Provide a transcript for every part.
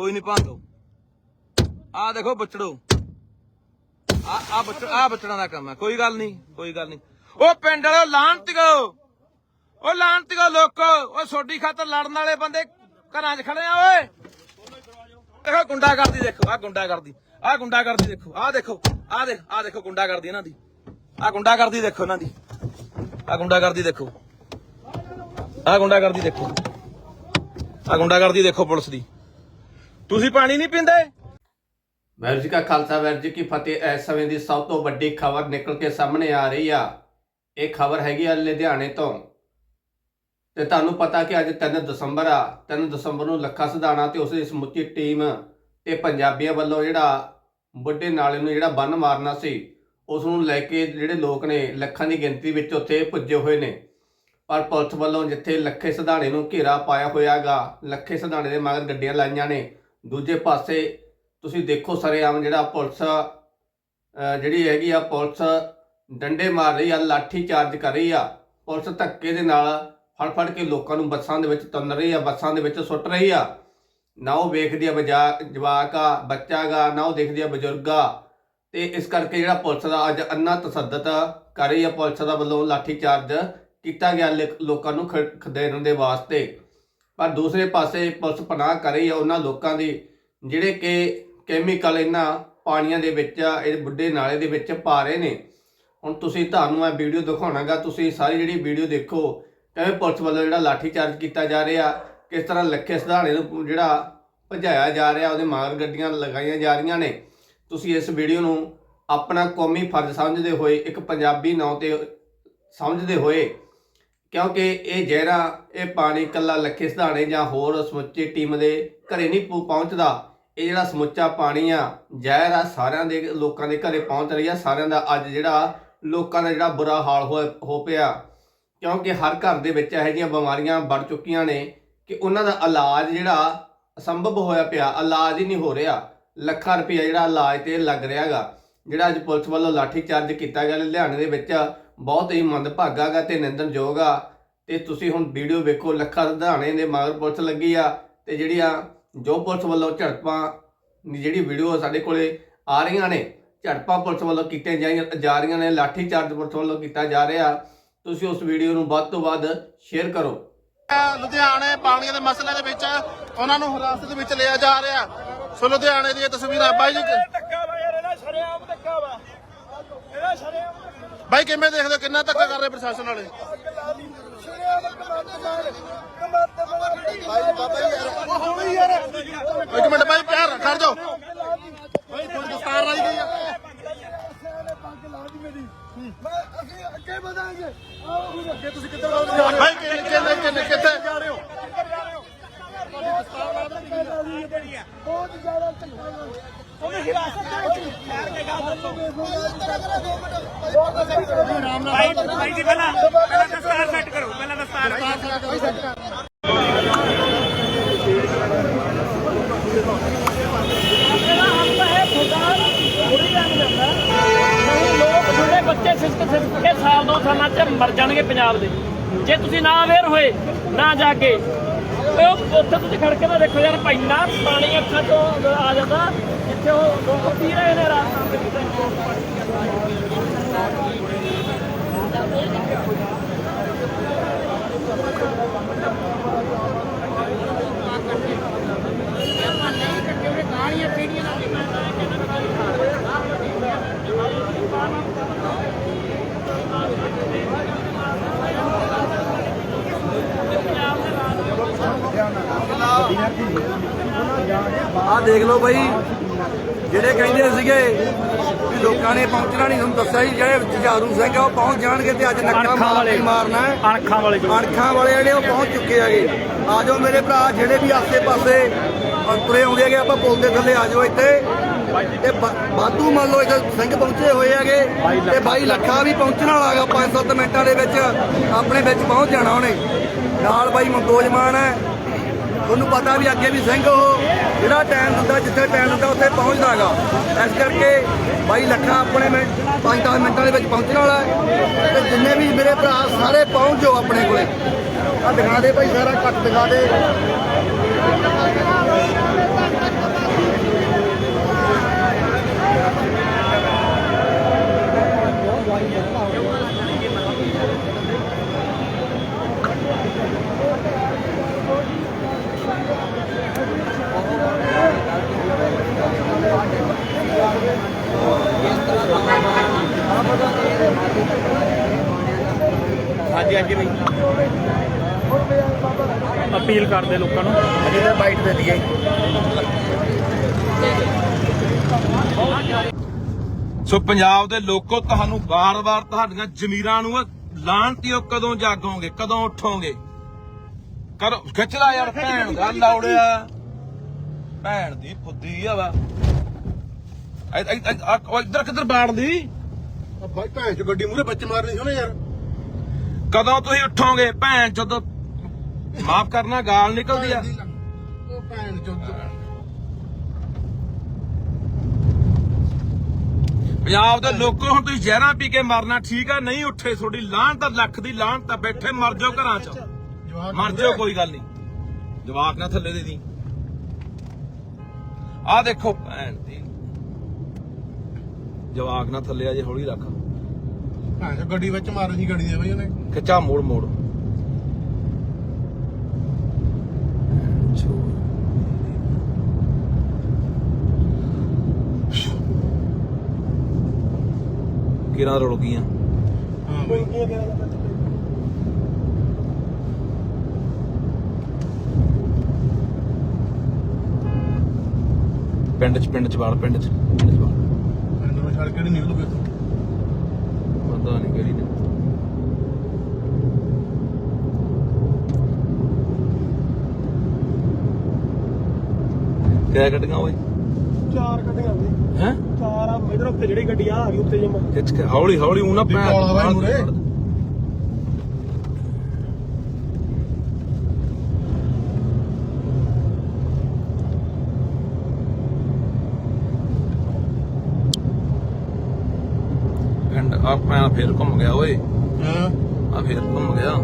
ਕੋਈ ਨਹੀਂ ਭਾਂਦੋ ਆ ਦੇਖੋ ਬਚੜੋ। ਆ ਆ ਬੱਚੜ, ਆ ਬੱਚੜਾਂ ਦਾ ਕੰਮ ਹੈ, ਕੋਈ ਗੱਲ ਨਹੀਂ ਕੋਈ ਗੱਲ ਨਹੀਂ ਉਹ ਪਿੰਡ ਵਾਲੋ ਲਾਂਤਿਓ ਉਹ ਲਾਂਤਿਓ ਲੋਕੋ। ਉਹ ਸੋਡੀ ਖਾਤਰ ਲੜਨ ਵਾਲੇ ਬੰਦੇ ਘਰਾਂ 'ਚ ਖੜੇ ਆ, ਓਏ। ਦੇਖੋ ਗੁੰਡਾ ਕਰਦੀ ਦੇਖੋ ਆ ਗੁੰਡਾ ਕਰਦੀ ਆ ਗੁੰਡਾ ਕਰਦੀ ਦੇਖੋ ਆ ਦੇਖੋ ਆ ਦੇਖ ਆ ਦੇਖੋ ਗੁੰਡਾ ਕਰਦੀ ਇਹਨਾਂ ਦੀ। ਆ ਗੁੰਡਾ ਕਰਦੀ ਦੇਖੋ ਇਹਨਾਂ ਦੀ। ਆ ਗੁੰਡਾ ਕਰਦੀ ਦੇਖੋ। ਆ ਗੁੰਡਾ ਕਰਦੀ ਦੇਖੋ। ਆ ਗੁੰਡਾ ਕਰਦੀ ਦੇਖੋ ਪੁਲਿਸ ਦੀ। ਤੁਸੀਂ ਪਾਣੀ ਨਹੀਂ ਪੀਂਦੇ? ਵਾਹਿਗੁਰੂ ਜੀ ਕਾ ਖਾਲਸਾ, ਵਾਹਿਗੁਰੂ ਜੀ ਕੀ ਫਤਿਹ। ਇਸ ਸਮੇਂ ਦੀ ਸਭ ਤੋਂ ਵੱਡੀ ਖਬਰ ਨਿਕਲ ਕੇ ਸਾਹਮਣੇ ਆ ਰਹੀ ਆ। ਇਹ ਖਬਰ ਹੈਗੀ ਆ ਲੁਧਿਆਣੇ ਤੋਂ। ਤੇ ਤੁਹਾਨੂੰ ਪਤਾ ਕਿ ਅੱਜ 3 ਦਸੰਬਰ ਆ। 3 ਦਸੰਬਰ ਨੂੰ ਲੱਖਾ ਸਿਧਾਣਾ ਤੇ ਉਸ ਦੀ ਸਮੁੱਚੀ ਟੀਮ ਤੇ ਪੰਜਾਬੀਆਂ ਵੱਲੋਂ ਜਿਹੜਾ ਬੁੱਢੇ ਨਾਲੇ ਨੂੰ ਜਿਹੜਾ ਬੰਨ ਮਾਰਨਾ ਸੀ, ਉਸ ਨੂੰ ਲੈ ਕੇ ਜਿਹੜੇ ਲੋਕ ਨੇ ਲੱਖਾਂ ਦੀ ਗਿਣਤੀ ਵਿੱਚ ਉੱਥੇ ਪੁੱਜੇ ਹੋਏ ਨੇ। ਪਰ ਪੁਲਿਸ ਵੱਲੋਂ ਜਿੱਥੇ ਲੱਖੇ ਸਿਧਾਣੇ ਨੂੰ ਘੇਰਾ ਪਾਇਆ ਹੋਇਆਗਾ, ਲੱਖੇ ਸਿਧਾਣੇ ਦੇ ਮਗਰ ਗੱਡੀਆਂ ਲਾਈਆਂ ਨੇ ਦੂਜੇ ਪਾਸੇ ਤੁਸੀਂ ਦੇਖੋ ਸਰੇਆਮ ਜਿਹੜਾ ਪੁਲਿਸ ਜਿਹੜੀ ਹੈਗੀ ਆ ਪੁਲਿਸ ਡੰਡੇ ਮਾਰ ਰਹੀ ਆ, ਲਾਠੀ ਚਾਰਜ ਕਰ ਰਹੀ ਆ, ਪੁਲਿਸ ਧੱਕੇ ਦੇ ਨਾਲ ਫੜ ਫੜ ਕੇ ਲੋਕਾਂ ਨੂੰ ਬੱਸਾਂ ਦੇ ਵਿੱਚ ਤੁੰਨ ਰਹੀ ਆ, ਬੱਸਾਂ ਦੇ ਵਿੱਚ ਸੁੱਟ ਰਹੀ ਆ। ਨਾ ਉਹ ਵੇਖਦੀ ਆ ਬਜਾ- ਜਵਾਕ ਆ, ਬੱਚਾ ਗਾ, ਨਾ ਉਹ ਦੇਖਦੀ ਆ ਬਜ਼ੁਰਗ ਆ। ਤੇ ਇਸ ਕਰਕੇ ਜਿਹੜਾ ਪੁਲਿਸ ਦਾ ਅੱਜ ਅੰਨਾ ਤਸੱਦਦ ਕਰ ਰਹੀ ਆ, ਪੁਲਿਸ ਦਾ ਵੱਲੋਂ ਲਾਠੀ ਚਾਰਜ ਕੀਤਾ ਗਿਆ ਲ- ਲੋਕਾਂ ਨੂੰ ਖ- ਖਦੇੜਨ ਦੇ ਵਾਸਤੇ। ਪਰ ਦੂਸਰੇ ਪਾਸੇ ਪੁਲਿਸ ਪਨਾਹ ਕਰ ਰਹੀ ਆ ਉਹਨਾਂ ਲੋਕਾਂ ਦੀ, ਜਿਹੜੇ ਕਿ ਕੈਮੀਕਲ ਇਹਨਾਂ ਪਾਣੀਆਂ ਦੇ ਵਿੱਚ ਇਹ ਬੁੱਢੇ ਨਾਲੇ ਦੇ ਵਿੱਚ ਪਾ ਰਹੇ ਨੇ। ਹੁਣ ਤੁਸੀਂ ਤੁਹਾਨੂੰ ਇਹ ਵੀਡੀਓ ਦਿਖਾਉਣਾਗਾ, ਤੁਸੀਂ ਸਾਰੀ ਜਿਹੜੀ ਵੀਡੀਓ ਦੇਖੋ, ਕਿਵੇਂ ਪੁਲਿਸ ਵੱਲੋਂ ਜਿਹੜਾ ਲਾਠੀ ਚਾਰਜ ਕੀਤਾ ਜਾ ਰਿਹਾ, ਕਿਸ ਤਰ੍ਹਾਂ ਲੱਖੇ ਸਿਧਾਣੇ ਨੂੰ ਜਿਹੜਾ ਭਜਾਇਆ ਜਾ ਰਿਹਾ, ਉਹਦੇ ਮਾਰ ਗੱਡੀਆਂ ਲਗਾਈਆਂ ਜਾ ਰਹੀਆਂ ਨੇ। ਤੁਸੀਂ ਇਸ ਵੀਡੀਓ ਨੂੰ ਆਪਣਾ ਕੌਮੀ ਫਰਜ਼ ਸਮਝਦੇ ਹੋਏ, ਇੱਕ ਪੰਜਾਬੀ ਨਾਂ ਤੇ ਸਮਝਦੇ ਹੋਏ ਕਿਉਂਕਿ ਇਹ ਜ਼ਹਿਰਾ, ਇਹ ਪਾਣੀ ਕੱਲਾ ਲੱਖੇ ਸਧਾਣੇ ਜਾਂ ਹੋਰ ਸਮੁੱਚੀ ਟੀਮ ਦੇ ਘਰੇ ਨਹੀਂ ਪਹੁੰਚਦਾ। ਇਹ ਜਿਹੜਾ ਸਮੁੱਚਾ ਪਾਣੀ ਆ, ਜ਼ਹਿਰ ਆ ਸਾਰਿਆਂ ਦੇ ਲੋਕਾਂ ਦੇ ਘਰੇ ਪਹੁੰਚ ਰਹੀ ਆ। ਸਾਰਿਆਂ ਦਾ ਅੱਜ ਜਿਹੜਾ ਲੋਕਾਂ ਦਾ ਜਿਹੜਾ ਬੁਰਾ ਹਾਲ ਹੋ ਹੋ ਪਿਆ। ਕਿਉਂਕਿ ਹਰ ਘਰ ਦੇ ਵਿੱਚ ਇਹੋ ਜਿਹੀਆਂ ਬਿਮਾਰੀਆਂ ਵੱਧ ਚੁੱਕੀਆਂ ਨੇ ਕਿ ਉਹਨਾਂ ਦਾ ਇਲਾਜ ਜਿਹੜਾ ਅਸੰਭਵ ਹੋਇਆ ਪਿਆ। ਇਲਾਜ ਹੀ ਨਹੀਂ ਹੋ ਰਿਹਾ। ਲੱਖਾਂ ਰੁਪਇਆ ਜਿਹੜਾ ਇਲਾਜ ਤੇ ਲੱਗ ਰਿਹਾਗਾ ਜਿਹੜਾ ਅੱਜ ਪੁਲਿਸ ਵੱਲੋਂ ਲਾਠੀ ਚਾਰਜ ਕੀਤਾ ਗਿਆ, ਲੁਧਿਆਣੇ ਦੇ ਵਿੱਚ ਬਹੁਤ ਹੀ ਮੰਦਭਾਗਾ ਗਾ ਤੇ ਨਿੰਦਣਯੋਗ ਆ। ਤੇ ਤੁਸੀਂ ਹੁਣ ਵੀਡੀਓ ਵੇਖੋ ਲੱਖਾਂ ਲੁਧਿਆਣੇ ਦੇ ਮਗਰ ਪੁਲਿਸ ਲੱਗੀ ਆ। ਤੇ ਜਿਹੜੀਆਂ ਜੋ ਪੁਲਿਸ ਵੱਲੋਂ ਝੜਪਾਂ ਜਿਹੜੀ ਵੀਡੀਓ ਸਾਡੇ ਕੋਲੇ ਆ ਰਹੀਆਂ ਨੇ ਝੜਪਾਂ ਪੁਲਿਸ ਵੱਲੋਂ ਕੀਤੀਆਂ ਜਾਈਆਂ ਜਾ ਰਹੀਆਂ ਨੇ ਲਾਠੀ ਚਾਰਜ ਪੁਲਿਸ ਵੱਲੋਂ ਕੀਤਾ ਜਾ ਰਿਹਾ। ਤੁਸੀਂ ਉਸ ਵੀਡੀਓ ਨੂੰ ਵੱਧ ਤੋਂ ਵੱਧ ਸ਼ੇਅਰ ਕਰੋ। ਲੁਧਿਆਣੇ ਪਾਣੀਆਂ ਦੇ ਮਸਲੇ ਦੇ ਵਿੱਚ ਉਹਨਾਂ ਨੂੰ ਹਿਰਾਸਤ ਵਿੱਚ ਲਿਆ ਜਾ ਰਿਹਾ। ਸੋ ਲੁਧਿਆਣੇ ਦੀਆਂ ਤਸਵੀਰਾਂ ਬਾਈ ਜੀ ਧੱਕਾ ਵਾ ਯਾਰ ਇਹਦਾ ਸ਼ਰੇਆਮ ਧੱਕਾ ਵਾ। ਇਹਦਾ ਸ਼ਰੇਆਮ ਬਾਈ ਕਿਵੇਂ ਦੇਖਦੇ ਹੋ? ਕਿੰਨਾ ਧੱਕਾ ਕਰ ਰਹੇ ਪ੍ਰਸ਼ਾਸਨ ਵਾਲੇ? ਇੱਕ ਮਿੰਟ ਬਾਈ ਪਿਆਰ ਕਰ ਜਾਓ। ਬਾਈ ਥੋੜੀ ਦਸਤਾਰ ਲਾਈ ਗਈ ਆ। ਅਸੀਂ ਅੱਗੇ ਵਧਾਂਗੇ ਆਓ ਹੁਣ ਅੱਗੇ ਤੁਸੀਂ ਕਿੱਧਰ ਵਧੋਗੇ ਬਾਈ ਕਿੰਨੇ ਕਿੰਨੇ ਕਿੰਨੇ ਕਿੱਥੇ? ਜਾ ਰਹੇ ਹੋ ਬਹੁਤ ਜ਼ਿਆਦਾ ਧੱਕਾ। ਉਹਨੇ ਹਿਰਾਸਤ ਦੇ ਵਿੱਚ ਮਾਰ ਕੇ ਗਾ ਦੱਸੋ ਭਾਈ ਭਾਈ ਜੀ ਪਹਿਲਾਂ ਪਹਿਲਾਂ ਦਸਤਾਰ ਸੈੱਟ ਕਰੋ ਪਹਿਲਾਂ ਦਸਤਾਰ ਲੋਕ ਛੋਟੇ ਬੱਚੇ ਸਿਸਕ ਸਿਸਕ ਕੇ ਸਾਲ ਦੋ ਸਾਲਾਂ ਚ ਮਰ ਜਾਣਗੇ ਪੰਜਾਬ ਦੇ ਜੇ ਤੁਸੀਂ ਨਾ ਅਵੇਅਰ ਹੋਏ ਨਾ ਜਾਗੇ ਉਹ ਉੱਥੇ ਤੁਸੀਂ ਖੜਕੇ ਨਾ ਤਾਂ ਦੇਖੋ ਯਾਰ ਪੈਨਾ ਪਾਣੀ ਅੱਖਾਂ ਤੋਂ ਆ ਜਾਂਦਾ ਜਿੱਥੇ ਰਹੇ ਨੇ ਰਾਤ ਨੂੰ। ਆਹ ਦੇਖ ਲਓ ਬਾਈ। ਜਿਹੜੇ ਕਹਿੰਦੇ ਸੀਗੇ ਵੀ ਲੋਕਾਂ ਨੇ ਪਹੁੰਚਣਾ ਨਹੀਂ ਤੁਹਾਨੂੰ ਦੱਸਿਆ ਸੀ ਜਿਹੜੇ ਜੁਝਾਰੂ ਸਿੰਘ ਆ ਉਹ ਪਹੁੰਚ ਜਾਣਗੇ ਤੇ ਅੱਜ ਨੱਕਾ ਮਾਰ ਮਾਰਨਾ ਹੈ। ਅਣਖਾਂ ਵਾਲੇ ਅਣਖਾਂ ਵਾਲੇ ਜਿਹੜੇ ਉਹ ਪਹੁੰਚ ਚੁੱਕੇ ਹੈਗੇ ਆ ਜਾਓ ਮੇਰੇ ਭਰਾ ਜਿਹੜੇ ਵੀ ਆਸੇ-ਪਾਸੇ ਅ, ਤੁਰੇ ਆਉਂਦੇ ਹੈਗੇ ਆਪਾਂ ਪੁਲ ਦੇ ਥੱਲੇ ਆ ਜਾਓ ਇੱਥੇ। ਤੇ ਵਾ- ਵਾਧੂ ਮੰਨ ਲਓ ਇੱਥੇ ਸਿੰਘ ਪਹੁੰਚੇ ਹੋਏ ਹੈਗੇ ਤੇ ਬਾਈ ਲੱਖਾ ਵੀ ਪਹੁੰਚਣ ਵਾਲਾ ਹੈਗਾ 5-7 ਮਿੰਟਾਂ ਦੇ ਵਿੱਚ ਆਪਣੇ ਵਿੱਚ ਪਹੁੰਚ ਜਾਣਾ ਉਹਨੇ। ਨਾਲ ਬਾਈ ਮਨਦੋਜ ਮਾਨ ਹੈ। ਤੁਹਾਨੂੰ ਪਤਾ ਵੀ ਅੱਗੇ ਵੀ ਸਿੰਘ ਉਹ ਜਿਹੜਾ ਟਾਈਮ ਦਿੰਦਾ ਜਿੱਥੇ ਟਾਈਮ ਦਿੰਦਾ ਉੱਥੇ ਪਹੁੰਚਦਾ ਹੈਗਾ ਇਸ ਕਰਕੇ ਬਾਈ ਲੱਖਾ ਆਪਣੇ ਮਿੰਟ 5-10 ਮਿੰਟਾਂ ਦੇ ਵਿੱਚ ਪਹੁੰਚਣ ਵਾਲਾ ਤੇ ਜਿੰਨੇ ਵੀ ਮੇਰੇ ਭਰਾ ਸਾਰੇ ਪਹੁੰਚ ਜਾਓ ਆਪਣੇ ਕੋਲੇ। ਆ ਦਿਖਾ ਦੇ ਭਾਈ ਸਾਰਾ ਕੱਟ ਦਿਖਾ ਦੇ। ਹਾਂਜੀ ਹਾਂਜੀ ਬਈ। ਅਪੀਲ ਕਰਦੇ ਲੋਕਾਂ ਨੂੰ। ਅਜੇ ਤਾਂ ਬਾਈਟ ਦੇ ਦਈਏ। ਸੋ ਪੰਜਾਬ ਦੇ ਲੋਕੋ ਤੁਹਾਨੂੰ ਬਾਰ-ਬਾਰ ਤੁਹਾਡੀਆਂ ਜ਼ਮੀਰਾਂ ਨੂੰ ਲਾਣਤੀਓ ਕਦੋਂ ਜਾਗੋਂਗੇ ਕਦੋਂ ਉੱਠੋਗੇ? ਕਰੋ ਖਿੱਚਦਾ ਯਾਰ ਭੈਣ ਦਾ ਲਾਉੜਿਆ ਭੈਣ ਦੀ ਫੁੱਦੀ ਆ ਵਾ। ਇੱਧਰ ਕਿੱਧਰ ਬਾੜਦੀ ਬਾਈ ਭੈਣ ਚ ਗੱਡੀ ਮੂਰੇ ਬੱਚ ਮਾਰਨੀ ਸੀ ਉਹਨੇ ਯਾਰ। ਕਦੋਂ ਤੁਸੀਂ ਉੱਠੋਗੇ? ਭੈਣ ਜਦੋਂ ਮਾਫ ਕਰਨਾ ਗਾਲ ਨਿਕਲਦੀ ਆ। ਉਹ ਭੈਣ ਚੋਦ ਪੰਜਾਬ ਦੇ ਲੋਕੋ ਹੁਣ ਤੁਸੀਂ ਜ਼ਹਿਰਾਂ ਪੀ ਕੇ ਮਰਨਾ ਠੀਕ ਆ? ਨਹੀਂ ਉੱਠੇ ਤੁਹਾਡੀ ਲਾਹਣ ਤਾਂ ਲੱਖ ਦੀ ਲਾਹਣ ਤਾਂ ਬੈਠੇ ਮਰ ਜਾਓ ਘਰਾਂ 'ਚ। ਮਰ ਜਾਓ ਕੋਈ ਗੱਲ ਨਹੀਂ। ਜਵਾਕ ਨਾ ਥੱਲੇ ਦੇ ਦੀ। ਆਹ ਦੇਖੋ ਭੈਣ ਦੀ ਜਵਾਕ ਨਾ ਥੱਲੇ ਆ ਜੇ ਹੌਲੀ ਰੱਖ। ਚ ਗੱਡੀ ਵਿੱਚ ਮਾਰਨੀ ਸੀ ਗੱਡੀ ਦੇ ਬਈ ਉਹਨੇ। ਖਿੱਚਾ ਮੋੜ ਮੋੜ। ਕਿਰਾਂ ਰੁਲ ਗਈਆਂ। ਹਾਂ ਬਈ। ਪਿੰਡ 'ਚ ਪਿੰਡ 'ਚ ਵਾਲ ਪਿੰਡ 'ਚ ਪਿੰਡ 'ਚ ਵਾਲ ਭੈਣ ਨੂੰ ਛੱਡ ਕੇ ਨਹੀਂ ਨਿਕਲੂਗੇ ਤੂੰ ਪਤਾ ਨਹੀਂ ਕਿਹੜੀ ਨੇ। ਕਿਹੜਾ ਗੱਡੀਆਂ ਓਏ? ਚਾਰ ਗੱਡੀਆਂ ਬਈ ਹੈ? ਚਾਰ ਆ ਇਧਰ ਉੱਤੇ ਜਿਹੜੀ ਗੱਡੀ ਆ ਆ ਗਈ ਉੱਤੇ ਜਮਾ। ਖਿੱਚ ਕੇ ਹੌਲੀ ਹੌਲੀ ਉਹਨਾਂ ਦੀ ਵਾ ਭੈਣ ਮੂਹਰੇ। ਪਿੰਡ ਆ ਮੈਂ ਫੇਰ ਘੁੰਮ ਗਿਆ ਓਏ। ਹਾਂ। ਆ ਫੇਰ ਘੁੰਮ ਗਿਆ।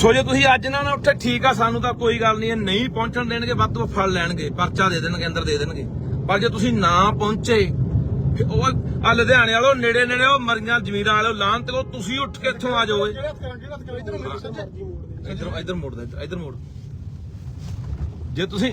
ਸੋ ਜੇ ਤੁਸੀਂ ਅੱਜ ਨਾ ਨਾ ਉੱਠੇ ਠੀਕ ਆ ਸਾਨੂੰ ਤਾਂ ਕੋਈ ਗੱਲ ਨਹੀਂ ਇਹ ਨਹੀਂ ਪਹੁੰਚਣ ਦੇਣਗੇ ਵੱਧ ਤੋਂ ਫੜ ਲੈਣਗੇ ਪਰਚਾ ਦੇ ਦੇਣਗੇ ਅੰਦਰ ਦੇ ਦੇਣਗੇ। ਪਰ ਜੇ ਤੁਸੀਂ ਨਾ ਪਹੁੰਚੇ ਉਹ ਆ ਲੁਧਿਆਣੇ ਵਾਲੋ ਨੇੜੇ ਨੇੜੇ ਉਹ ਮਰੀਆਂ ਜ਼ਮੀਰਾਂ ਵਾਲੋ ਲਾਹਨ ਤੇ ਤੁਸੀਂ ਉੱਠ ਕੇ ਇੱਥੋਂ ਆ ਜਾਓ ਜਿਹੜਾ ਇਧਰ ਇਧਰ ਮੋੜ ਦੇ। ਇੱਧਰ ਮੋੜ ਜੇ ਤੁਸੀਂ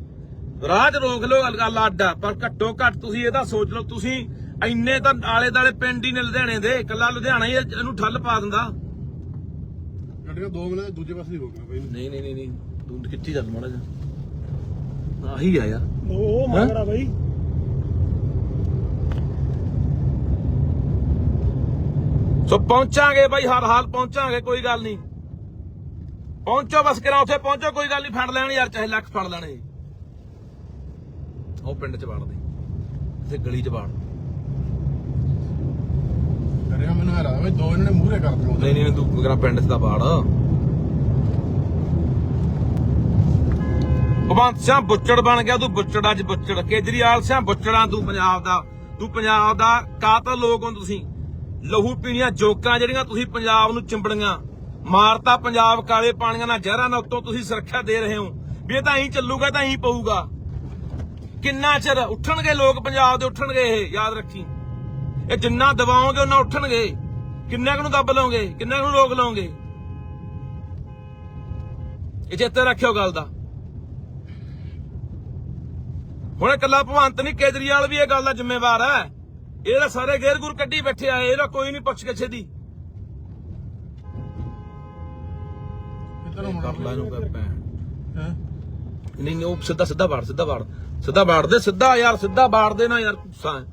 ਰਾਹ 'ਚ ਰੋਕ ਲਓ ਗੱਲ- ਗੱਲ ਅੱਡ ਆ ਪਰ ਘੱਟੋ ਘੱਟ ਤੁਸੀਂ ਇਹਦਾ ਸੋਚ ਲਓ ਤੁਸੀਂ ਇੰਨੇ ਤਾਂ ਆਲੇ ਦਾਲੇ ਪਿੰਡ ਹੀ ਨੇ ਲੁਧਿਆਣੇ ਦੇ ਇਕੱਲਾ ਲੁਧਿਆਣਾ ਹੀ ਇਹਨੂੰ ਠੱਲ ਪਾ ਦਿੰਦਾ। ਗੱਡੀਆਂ ਦੋ ਮਿੰਟ ਦੇ ਦੂਜੇ ਪਾਸੇ ਦੀ ਹੋ ਗਈਆਂ ਬਈ ਨਹੀਂ। ਨਹੀਂ ਨਹੀਂ ਨਹੀਂ ਤੂੰ ਕਿੱਥੇ ਚੱਲ ਮਾੜਾ ਜਾ ਆਹੀ ਆ ਯਾਰ। ਉਹ ਮਗਰਾ ਬਈ। ਸੋ ਪਹੁੰਚਾਂਗੇ ਬਾਈ ਹਰ ਹਾਲ ਪਹੁੰਚਾਂਗੇ ਕੋਈ ਗੱਲ ਨਹੀਂ। ਪਹੁੰਚੋ ਬਸ ਕਿਰਾ ਉੱਥੇ ਪਹੁੰਚੋ ਕੋਈ ਗੱਲ ਨਹੀਂ ਫੜ ਲੈਣ ਯਾਰ ਚਾਹੇ ਲੱਖ ਫੜ ਲੈਣੇ ਉਹ ਪਿੰਡ ਚ ਵੜ ਦੇ ਇੱਥੇ ਗਲੀ ਚ ਵੜ। ਗੱਡੀਆਂ ਮੈਨੂੰ ਹੈਰਾ ਬਈ ਦੋ ਇਹਨਾਂ ਨੇ ਮੂਹਰੇ ਕਰ ਦਿੱਤੇ ਨਹੀਂ ਨਹੀਂ ਤੂੰ ਕਿਹੜਾ ਪਿੰਡ ਚ ਦਾ ਬਾੜ ਭਗਵੰਤ ਸਿੰਘ ਬੁੱਚੜ ਬਣ ਗਿਆ ਤੂੰ ਬੁੱਚੜ ਅੱਜ ਬੁੱਚੜ। ਕੇਜਰੀਵਾਲ ਸਿੰਘ ਬੁੱਚੜਾਂ ਤੂੰ ਪੰਜਾਬ ਦਾ ਤੂੰ ਪੰਜਾਬ ਦਾ ਕਾਤਲ ਲੋਕ ਹੋ ਤੁਸੀਂ। ਲਹੂ ਪੀਣੀਆਂ ਜੋਕਾਂ ਜਿਹੜੀਆਂ ਤੁਸੀਂ ਪੰਜਾਬ ਨੂੰ ਚਿੰਬੜੀਆਂ। ਮਾਰਤਾ ਪੰਜਾਬ ਕਾਲੇ ਪਾਣੀਆਂ ਨਾਲ ਜ਼ਹਿਰਾਂ ਨਾਲ ਉੱਤੋਂ ਤੁਸੀਂ ਸੁਰੱਖਿਆ ਦੇ ਰਹੇ ਹੋ। ਵੀ ਇਹ ਤਾਂ ਐਂ ਚੱਲੂਗਾ ਤਾਂ ਐਂ ਪਊਗਾ। ਕਿੰਨਾ ਚਿਰ ਉੱਠਣਗੇ ਲੋਕ ਪੰਜਾਬ ਦੇ ਉੱਠਣਗੇ ਇਹ? ਯਾਦ ਰੱਖੀ। ਇਹ ਜਿੰਨਾ ਦਬਾਓਗੇ ਉਹਨਾਂ ਉੱਠਣਗੇ। ਕਿੰਨੇ ਕੁ ਨੂੰ ਦੱਬ ਲਓਗੇ? ਕਿੰਨੇ ਕੁ ਨੂੰ ਰੋਕ ਲਓਗੇ? ਇਹ ਚੇਤੇ ਰੱਖਿਓ ਗੱਲ ਦਾ। ਹੁਣ ਇਕੱਲਾ ਭਵੰਤ ਨਹੀਂ ਕੇਜਰੀਵਾਲ ਵੀ ਇਹ ਗੱਲ ਦਾ ਜ਼ਿੰਮੇਵਾਰ ਹੈ। ਇਹਦਾ ਸਾਰੇ ਗੇਰ ਗੁਰ ਕੱਢੀ ਬੈਠੇ ਆ ਇਹਦਾ ਕੋਈ ਨਹੀਂ ਪੁੱਛ ਕੇ ਦੀ ਕਿੱਧਰ ਨੂੰ ਕਰ ਲੈ ਨੂੰ ਕਰ ਪੈ ਹੈ? ਨਹੀਂ ਨਹੀਂ ਉਹ ਸਿੱਧਾ ਸਿੱਧਾ ਬਾੜ ਸਿੱਧਾ ਬਾੜ ਸਿੱਧਾ ਬਾੜ ਦੇ ਸਿੱਧਾ ਯਾਰ ਸਿੱਧਾ ਬਾੜ ਦੇ ਨਾ ਯਾਰ ਗੁੱਸਾ ਹੈ।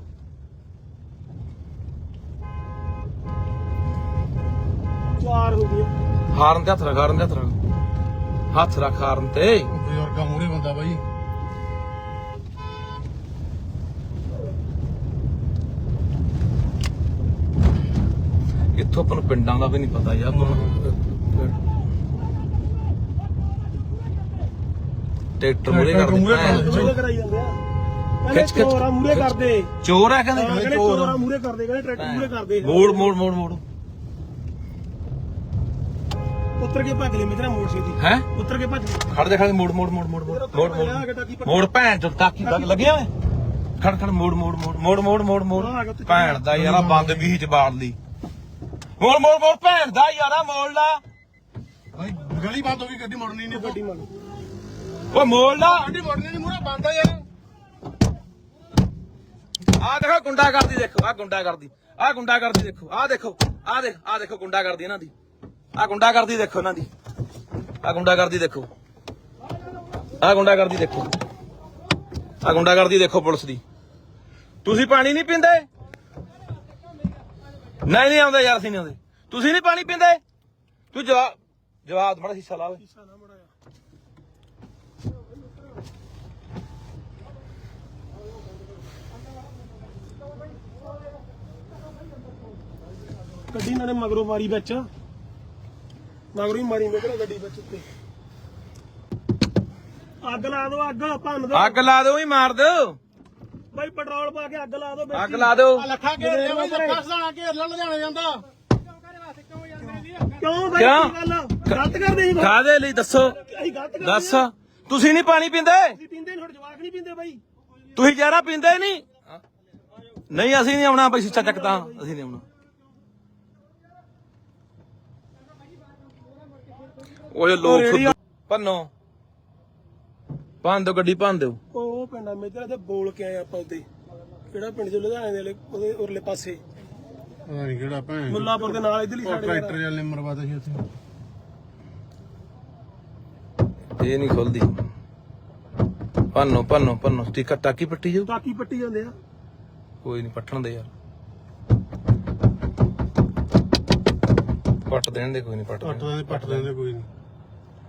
ਚਾਰ ਹੋ ਗਏ। ਹਾਰਨ ਤੇ ਹੱਥ ਰੱਖ ਹਾਰਨ ਤੇ ਹੱਥ ਰੱਖ। ਹੱਥ ਰੱਖ ਹਾਰਨ ਤੇ। ਬਜ਼ੁਰਗਾ ਮੂਰੇ ਬੰਦਾ ਬਾਈ। ਇੱਥੋਂ ਆਪਾਂ ਨੂੰ ਪਿੰਡਾਂ ਦਾ ਵੀ ਨਹੀਂ ਪਤਾ ਯਾਰ। ਟਰੈਕਟਰ ਮੂਰੇ ਕਰ ਮੂਰੇ ਦਿੱਤਾ ਕਰਾਈ ਜਾਂਦੇ ਆ। ਕਹਿੰਦੇ ਖਿੱਚ- ਮੂਰੇ ਕਰਦੇ। ਚੋਰ ਆ ਹਾਂ, ਕਹਿੰਦੇ ਕਹਿੰਦੇ ਚੋਰਾ ਮੂਰੇ ਕਰਦੇ ਕਹਿੰਦੇ ਟਰੈਕਟਰ ਮੂਰੇ ਕਰਦੇ। ਮੋੜ ਮੋੜ ਮੋੜ ਮੋੜ। ਉੱਤਰ ਕੇ ਭੱਜ ਲੈ ਮੇਰਾ ਮੋੜ ਸੀ ਹੈ? ਉੱਤਰ ਕੇ ਭੱਜ ਗਏ। ਖੜ ਜਾ ਮੋੜ ਮੋੜ ਮੋੜ ਮੋੜ ਮੋੜ। ਮੋੜ ਮੋੜ। ਮੋੜ ਭੈਣ ਚੋ ਟਾਕੀ ਲੱਗ ਲੱਗਿਆ ਵੇ ਖੜ ਖੜ। ਮੋੜ ਮੋੜ ਮੋੜ। ਮੋੜ ਮੋੜ ਮੋੜ ਮੋੜ। ਭੈਣ ਦਾ ਯਾਰਾ ਬੰਦ ਵੀ ਚ ਬਾੜ ਲਈ। ਮੋੜ ਮੋੜ ਮੋੜ। ਭੈਣ ਦਾ ਯਾਰਾ ਮੋੜ ਲਾ। ਗਲੀ ਬੰਦ ਹੋ ਗਈ ਗੱਡੀ ਮੁੜਨੀ ਨਹੀਂ ਗੱਡੀ ਮੰਨ ਓਏ ਮੋੜ ਲਾ। ਗੱਡੀ ਮੁੜਨੀ ਨਹੀਂ ਮੂਰੇ ਬੰਦ ਆ ਯਾਰ। ਆ ਦੇਖੋ ਗੁੰਡਾ ਕਰਦੀ ਦੇਖੋ ਆ ਗੁੰਡਾ ਕਰਦੀ ਆ ਗੁੰਡਾ ਕਰਦੀ ਦੇਖੋ ਆ ਦੇਖੋ ਆ ਦੇਖ ਆ ਦੇਖੋ ਗੁੰਡਾ ਕਰਦੀ ਇਹਨਾਂ ਦੀ। ਆ ਗੁੰਡਾ ਕਰਦੀ ਦੇਖੋ ਇਹਨਾਂ ਦੀ। ਆ ਗੁੰਡਾ ਕਰਦੀ ਦੇਖੋ। ਆ ਗੁੰਡਾ ਕਰਦੀ ਦੇਖੋ। ਆ ਗੁੰਡਾ ਕਰਦੀ ਦੇਖੋ ਪੁਲਿਸ ਦੀ। ਤੁਸੀਂ ਪਾਣੀ ਨਹੀਂ ਪੀਂਦੇ? ਨਹੀਂ ਨਹੀਂ ਆਉਂਦੇ ਯਾਰ ਅਸੀਂ ਨਹੀਂ ਆਉਂਦੇ। ਤੁਸੀਂ ਨਹੀਂ ਪਾਣੀ ਪੀਂਦੇ? ਤੂੰ ਜਵਾਬ ਜਵਾਬ ਬੜਾ ਹਿੱਸਾ ਲਾ ਗੱਡੀ ਨਾਲੇ ਮਗਰੋਂ ਮਾਰੀ ਵਿੱਚ। ਮਗਰੋਂ ਹੀ ਮਾਰੀ ਕਿਹੜਾ ਗੱਡੀ ਵਿੱਚ ਉੱਤੇ। ਅੱਗ ਲਾ ਦਿਓ ਅੱਗ ਭੰਨ ਦਿਓ। ਅੱਗ ਲਾ ਦਿਓ ਹੀ ਮਾਰ ਦਿਓ। ਬਾਈ ਪੈਟਰੋਲ ਪਾ ਕੇ ਅੱਗ ਲਾ ਦਿਓ ਵਿੱਚ ਅੱਗ ਲਾ ਦਿਓ। ਲੱਖਾ ਘੇਰ ਲਿਆ ਬਾਈ ਲੱਖਾ ਸਦਾਣਾ ਘੇਰ ਲੈ ਲੁਧਿਆਣੇ ਜਾਂਦਾ। ਕਿਉਂ ਬਾਈ ਕਿਉਂ? ਕੀ ਗੱਲ ਗਲਤ ਕਰਦੇ ਸੀ ਕਾਦੇ ਲਈ? ਦੱਸੋ। ਅਸੀਂ ਗਲਤ ਕਰਦੇ ਦੱਸ। ਆ। ਤੁਸੀਂ ਨਹੀਂ ਪਾਣੀ ਪੀਂਦੇ? ਅਸੀਂ ਪੀਂਦੇ ਨਹੀਂ ਜਵਾਕ ਨਹੀਂ ਪੀਂਦੇ ਬਾਈ। ਤੁਸੀਂ ਜ਼ਹਿਰਾ ਪੀਂਦੇ ਨਹੀਂ? ਨਹੀਂ ਅਸੀਂ ਨਹੀਂ ਆਉਣਾ ਬਈ ਸਿੱਚਾ ਚੱਕਦਾ। ਅਸੀਂ ਨਹੀਂ ਆਉਣਾ। ਓਏ ਲੋਕ ਭੰਨੋ। ਭੰਨ ਦਿਓ ਗੱਡੀ ਭੰਨ ਦਿਓ। ਉਹ ਪਿੰਡਾਂ ਮੇਜਰ ਤੇ ਬੋਲ ਕੇ ਆਏ ਆਪਾਂ ਉੱਤੇ ਕਿਹੜਾ ਪਿੰਡ ਚ ਲੁਧਿਆਣੇ ਦੇ ਵਾਲੇ? ਉਹਦੇ ਉਰਲੇ ਪਾਸੇ। ਪਤਾ ਨਹੀਂ ਕਿਹੜਾ ਭੈਣ ਮੁੱਲਾਪੁਰ ਦੇ ਨਾਲ ਇਧਰਲੀ ਸਾਡੇ ਟਰੈਕਟਰ ਵਾਲੇ ਮਰਵਾਦਾ ਸੀ ਉੱਥੇ। ਇਹ ਨਹੀਂ ਖੁੱਲਦੀ। ਭੰਨੋ ਭੰਨੋ ਭੰਨੋ। ਟਿਕਾ ਟਾਕੀ ਪੱਟੀ ਜਾਓ ਟਾਕੀ ਪੱਟੀ ਜਾਂਦੇ ਆ। ਕੋਈ ਨਹੀਂ ਪੱਟਣ ਦੇ ਯਾਰ। ਪੱਟ ਦੇਣ ਦੇ ਕੋਈ ਨਹੀਂ ਪੱਟ ਪੱਟ ਦੇਣ। ਦਿੰਦੇ ਪੱਟ ਦਿੰਦੇ ਕੋਈ ਨਹੀਂ।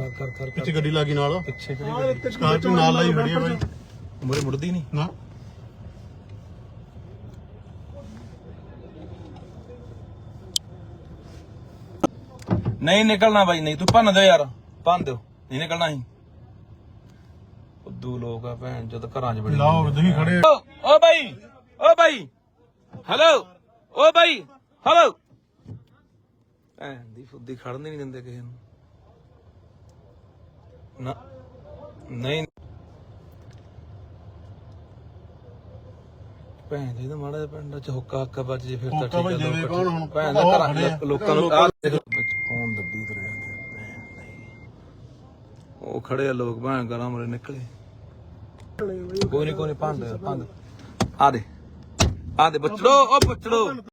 ਕਰ ਕਰ ਕਰ ਪਿੱਛੇ ਗੱਡੀ ਲੱਗੀ ਨਾਲ। ਪਿੱਛੇ ਆਹ ਜਿਹੜੀ ਸਕਾਰਪੀਓ ਨਾਲ ਲਾਈ ਖੜੀ ਆ ਬਾਈ। ਮੁਰੇ ਮੁੜਦੀ ਨਹੀਂ ਨਾ। ਨਹੀਂ ਨਿਕਲਣਾ ਬਾਈ ਨਹੀਂ। ਤੂੰ ਭੰਨ ਦਿਓ ਯਾਰ। ਭੰਨ ਦਿਓ। ਨਹੀਂ ਨਿਕਲਣਾ ਹੀ ਉਦੋਂ ਲੋਕ ਆ ਭੈਣ ਜਦ ਘਰਾਂ 'ਚ ਬੜੇ ਲਾਓ ਤੁਸੀਂ ਖੜੇ ਓ ਬਾਈ ਓ ਬਾਈ। ਹੈਲੋ ਓ ਬਾਈ। ਹੈਲੋ ਭੈਣ ਦੀ ਫੁੱਦੀ ਖੜਨ ਨਹੀਂ ਦਿੰਦੇ ਕਿਸੇ ਨੂੰ। ਨਾ ਨਹੀਂ ਭੈਣ ਜੀ ਦਾ ਮਾੜਾ ਜਿਹਾ ਪਿੰਡ ਚ ਹੁੱਕਾ ਹੱਕਾ ਵੱਜ ਜੇ ਫਿਰ ਤਾਂ ਠੀਕ ਹੈ ਜਾਵੇ, ਲੋਕ ਕੌਣ ਹੁਣ? ਭੈਣ ਦਾ ਘਰਾਂ ਆ। ਲੋਕਾਂ ਨੂੰ ਆਹ ਦੇਖ ਫੋਨ ਦੱਬੀ ਤੁਰ ਜਾਂਦੇ ਦਾ। ਉਹ ਖੜੇ ਆ ਲੋਕ ਭੈਣ ਗਾਲਾਂ ਮਰੇ ਨਿਕਲੇ ਕੋਈ ਨਹੀਂ ਕੋਈ ਨਹੀਂ ਭੰਦ ਭੰਦ ਆ ਦੇ ਆ ਦੇ ਬੱਚੜੋ ਉਹ ਬੱਚੜੋ